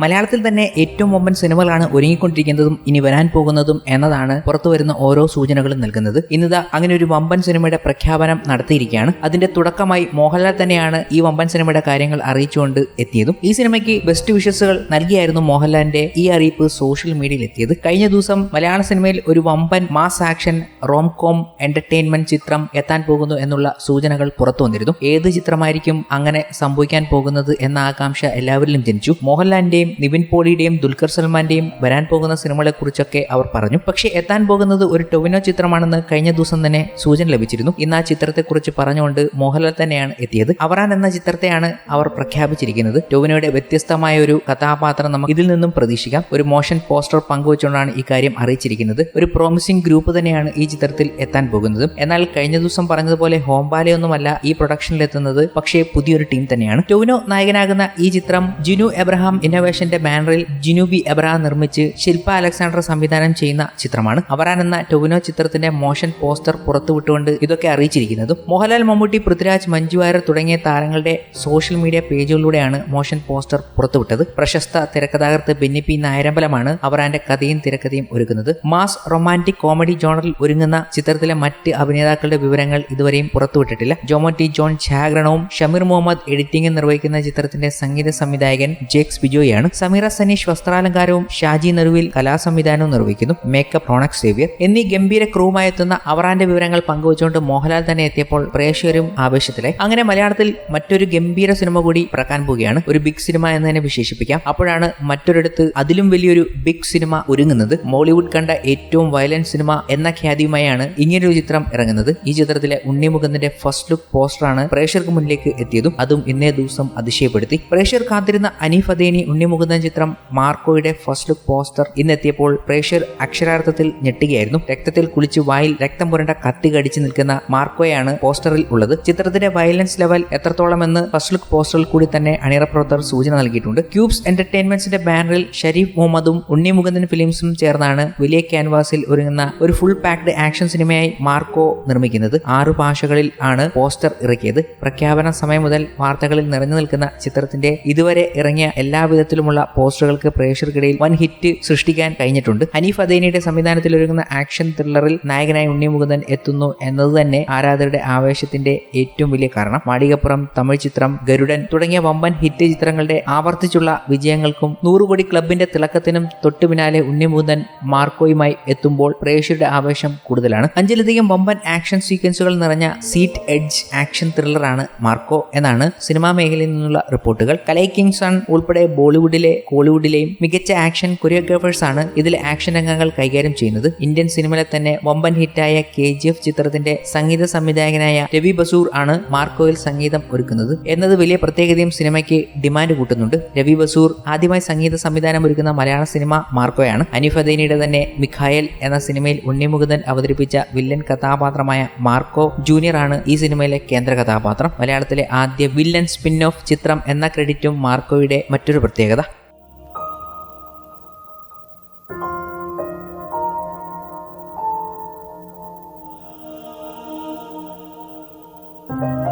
മലയാളത്തിൽ തന്നെ ഏറ്റവും വമ്പൻ സിനിമകളാണ് ഒരുങ്ങിക്കൊണ്ടിരിക്കുന്നതും ഇനി വരാൻ പോകുന്നതും എന്നതാണ് പുറത്തുവരുന്ന ഓരോ സൂചനകളും നൽകുന്നത്. ഇന്നിതാ അങ്ങനെ ഒരു വമ്പൻ സിനിമയുടെ പ്രഖ്യാപനം നടത്തിയിരിക്കുകയാണ്. അതിന്റെ തുടക്കമായി മോഹൻലാൽ തന്നെയാണ് ഈ വമ്പൻ സിനിമയുടെ കാര്യങ്ങൾ അറിയിച്ചുകൊണ്ട് എത്തിയതും. ഈ സിനിമയ്ക്ക് ബെസ്റ്റ് വിഷസുകൾ നൽകിയായിരുന്നു മോഹൻലാലിന്റെ ഈ അറിയിപ്പ് സോഷ്യൽ മീഡിയയിൽ എത്തിയത്. കഴിഞ്ഞ ദിവസം മലയാള സിനിമയിൽ ഒരു വമ്പൻ mass action rom com entertainment ചിത്രം എത്താൻ പോകുന്നു എന്നുള്ള സൂചനകൾ പുറത്തു വന്നിരുന്നു. ഏത് ചിത്രമായിരിക്കും അങ്ങനെ സംഭവിക്കാൻ പോകുന്നത് എന്ന ആകാംക്ഷ എല്ലാവരിലും ജനിച്ചു. മോഹൻലാലിന്റെയും നിവിൻ പോളിയുടെയും ദുൽഖർ സൽമാന്റെയും വരാൻ പോകുന്ന സിനിമകളെക്കുറിച്ചൊക്കെ അവർ പറഞ്ഞു. പക്ഷേ എത്താൻ പോകുന്നത് ഒരു ടൊവിനോ ചിത്രമാണെന്ന് കഴിഞ്ഞ ദിവസം തന്നെ സൂചന ലഭിച്ചിരുന്നു. ഇന്ന് ആ ചിത്രത്തെക്കുറിച്ച് പറഞ്ഞുകൊണ്ട് മോഹൻലാൽ തന്നെയാണ് എത്തിയത്. അവറാൻ എന്ന ചിത്രത്തെയാണ് അവർ പ്രഖ്യാപിച്ചിരിക്കുന്നത്. ടൊവിനോയുടെ വ്യത്യസ്തമായ ഒരു കഥാപാത്രം നമുക്ക് ഇതിൽ നിന്നും പ്രതീക്ഷിക്കാം. ഒരു മോഷൻ പോസ്റ്റർ പങ്കുവച്ചുകൊണ്ടാണ് ഈ കാര്യം അറിയിച്ചിരിക്കുന്നത്. ഒരു പ്രോമിസിംഗ് ഗ്രൂപ്പ് തന്നെയാണ് ഈ ചിത്രത്തിൽ എത്താൻ പോകുന്നത്. എന്നാൽ കഴിഞ്ഞ ദിവസം പറഞ്ഞതുപോലെ ഹോംബാലയൊന്നുമല്ല ഈ പ്രൊഡക്ഷനിൽ എത്തുന്നത് പക്ഷേ പുതിയൊരു ടീം തന്നെയാണ്. ടൊവിനോ നായകനാകുന്ന ഈ ചിത്രം ജിനു എബ്രഹാം ഇന്നോവേഷന്റെ ബാനറിൽ ജിനുബി എബ്ര നിർമ്മിച്ച് ശില്പ അലക്സാണ്ടർ സംവിധാനം ചെയ്യുന്ന ചിത്രമാണ്. അവറാൻ എന്ന ടൊവിനോ ചിത്രത്തിന്റെ മോഷൻ പോസ്റ്റർ പുറത്തുവിട്ടുകൊണ്ട് ഇതൊക്കെ അറിയിച്ചിരിക്കുന്നതും മോഹൻലാൽ മമ്മൂട്ടി പൃഥ്വിരാജ് മഞ്ജു വാര്യർ തുടങ്ങിയ താരങ്ങളുടെ സോഷ്യൽ മീഡിയ പേജുകളിലൂടെയാണ് മോഷൻ പോസ്റ്റർ പുറത്തുവിട്ടത്. പ്രശസ്ത തിരക്കഥാകൃത്ത് ബെന്നി പി നായരമ്പലമാണ് അവറാന്റെ കഥയും തിരക്കഥയും ഒരുക്കുന്നത്. മാസ് റൊമാന്റിക് കോമഡി ജോണറിൽ ഒരുങ്ങുന്ന ചിത്രത്തിലെ മറ്റ് അഭിനേതാക്കളുടെ വിവരങ്ങൾ ഇതുവരെയും പുറത്തുവിട്ടിട്ടില്ല. ജോമോ ടി ജോൺ ഛാഗ്രണവും ഷമീർ മുഹമ്മദ് എഡിറ്റിംഗും നിർവഹിക്കുന്ന ചിത്രത്തിന്റെ സംഗീത സംവിധായകൻ ജേക്സ് ബിജോയാണ്. സമീറ സനീഷ് വസ്ത്രാലങ്കാരവും ഷാജി നെറുവിൽ കലാസംവിധാനവും നിർവഹിക്കുന്നു. മേക്കപ്പ് റോണക് സേവ്യർ എന്നീ ഗംഭീര ക്രൂവുമായി എത്തുന്ന അവറാന്റെ വിവരങ്ങൾ പങ്കുവച്ചുകൊണ്ട് മോഹൻലാൽ തന്നെ എത്തിയപ്പോൾ പ്രേക്ഷകരും ആവേശത്തിലായി. അങ്ങനെ മലയാളത്തിൽ മറ്റൊരു ഗംഭീര സിനിമ കൂടി പിറക്കാൻ പോവുകയാണ്. ഒരു ബിഗ് സിനിമ എന്ന് തന്നെ വിശേഷിപ്പിക്കാം. അപ്പോഴാണ് മറ്റൊരിടത്ത് അതിലും വലിയൊരു ബിഗ് സിനിമ ഒരുങ്ങുന്നത്. മോളിവുഡ് കണ്ട ഏറ്റവും വയലന്റ് സിനിമ എന്ന ഖ്യാതിയുമായാണ് ഇങ്ങനൊരു ചിത്രം ഇറങ്ങുന്നത്. ഈ ചിത്രത്തിലെ ഉണ്ണിമുഖത്തിന്റെ ഫസ്റ്റ് ലുക്ക് പോസ്റ്ററാണ് പ്രേക്ഷകർക്ക് മുന്നിലേക്ക് എത്തിയതും അതും ഇന്നേ ദിവസം അതിശയപ്പെടുത്തി. പ്രേക്ഷകർ കാത്തിരുന്ന അനീഫ് അദേനി ഉണ്ണിമുകുന്ദൻ ചിത്രം മാർക്കോയുടെ ഫസ്റ്റ് ലുക്ക് പോസ്റ്റർ ഇന്നെത്തിയപ്പോൾ പ്രേക്ഷകർ അക്ഷരാർത്ഥത്തിൽ ഞെട്ടുകയായിരുന്നു. രക്തത്തിൽ കുളിച്ച് വായിൽ രക്തം പുരണ്ട കത്തി കടിച്ചു നിൽക്കുന്ന മാർക്കോയാണ് പോസ്റ്ററിൽ ഉള്ളത്. ചിത്രത്തിന്റെ വയലൻസ് ലെവൽ എത്രത്തോളം എന്ന് ഫസ്റ്റ് ലുക്ക് പോസ്റ്ററിൽ കൂടി തന്നെ അണിയറ പ്രവർത്തകർ സൂചന നൽകിയിട്ടുണ്ട്. ക്യൂബ്സ് എന്റർടൈൻമെന്റ്സിന്റെ ബാനറിൽ ഷരീഫ് മുഹമ്മദും ഉണ്ണി മുകുന്ദൻ ഫിലിംസും ചേർന്നാണ് വലിയ ക്യാൻവാസിൽ ഒരുങ്ങുന്ന ഒരു ഫുൾ പാക്ഡ് ആക്ഷൻ സിനിമയായി മാർക്കോ നിർമ്മിക്കുന്നത്. ആറു ഭാഷകളിൽ ആണ് പോസ്റ്റർ ഇറക്കിയത്. പ്രഖ്യാപന സമയം മുതൽ വാർത്തകളിൽ നിറഞ്ഞു നിൽക്കുന്ന ചിത്രത്തിന്റെ ഇതുവരെ ഇറങ്ങിയ എല്ലാ വിധത്തിലുമുള്ള പോസ്റ്ററുകൾക്ക് പ്രേക്ഷകർക്കിടയിൽ വൻ ഹിറ്റ് സൃഷ്ടിക്കാൻ കഴിഞ്ഞിട്ടുണ്ട്. ഹനീഫ് അദേനിയുടെ സംവിധാനത്തിൽ ഒരുങ്ങുന്ന ആക്ഷൻ ത്രില്ലറിൽ നായകനായി ഉണ്ണിമുകുന്ദൻ എത്തുന്നു എന്നത് തന്നെ ആരാധകരുടെ ആവേശത്തിന്റെ ഏറ്റവും വലിയ കാരണം. മാളികപ്പുറം തമിഴ് ചിത്രം ഗരുഡൻ തുടങ്ങിയ വമ്പൻ ഹിറ്റ് ചിത്രങ്ങളുടെ ആവർത്തിച്ചുള്ള വിജയങ്ങൾക്കും നൂറുകോടി ക്ലബിന്റെ തിളക്കത്തിനും തൊട്ടു പിന്നാലെ ഉണ്ണിമുകുന്ദൻ മാർക്കോയുമായി എത്തുമ്പോൾ പ്രേക്ഷകരുടെ ആവേശം കൂടുതലാണ്. അഞ്ചിലധികം വമ്പൻ ആക്ഷൻ സീക്വൻസുകൾ നിറഞ്ഞ സീറ്റ് എഡ്ജ് ആക്ഷൻ ത്രില്ലറാണ് മാർക്കോ എന്നാണ് സിനിമാ മേഖലയിൽ നിന്നുള്ള റിപ്പോർട്ടുകൾ. കലൈ കിങ്സൺ ഉൾപ്പെടെ ബോളിവുഡിലെ കോളിവുഡിലെയും മികച്ച ആക്ഷൻ കൊറിയോഗ്രാഫേഴ്സ് ആണ് ഇതിലെ ആക്ഷൻ രംഗങ്ങൾ കൈകാര്യം ചെയ്യുന്നത്. ഇന്ത്യൻ സിനിമയിലെ തന്നെ വമ്പൻ ഹിറ്റായ കെ ജി എഫ് ചിത്രത്തിന്റെ സംഗീത സംവിധായകനായ രവി ബസൂർ ആണ് മാർക്കോയിൽ സംഗീതം ഒരുക്കുന്നത്. എന്നത് വലിയ പ്രത്യേകതയും സിനിമയ്ക്ക് ഡിമാൻഡ് കൂട്ടുന്നുണ്ട്. രവി ബസൂർ ആദ്യമായി സംഗീത സംവിധാനം ഒരുക്കുന്ന മലയാള സിനിമ മാർക്കോയാണ്. അനിഫ് അദീനിയുടെ തന്നെ മിഖായൽ എന്ന സിനിമയിൽ ഉണ്ണിമുകുന്ദൻ അവതരിപ്പിച്ച വില്ലൻ കഥാപാത്രമായ മാർക്കോ ജൂനിയർ ആണ് ഈ സിനിമയിലെ കേന്ദ്ര കഥാപാത്രം. മലയാളത്തിലെ ആദ്യ വില്ലൻ സ്പിൻ ഓഫ് ചിത്രം എന്ന ക്രെഡിറ്റും മാർക്കോയുടെ മറ്റൊരു പ്രത്യേകത. Bye.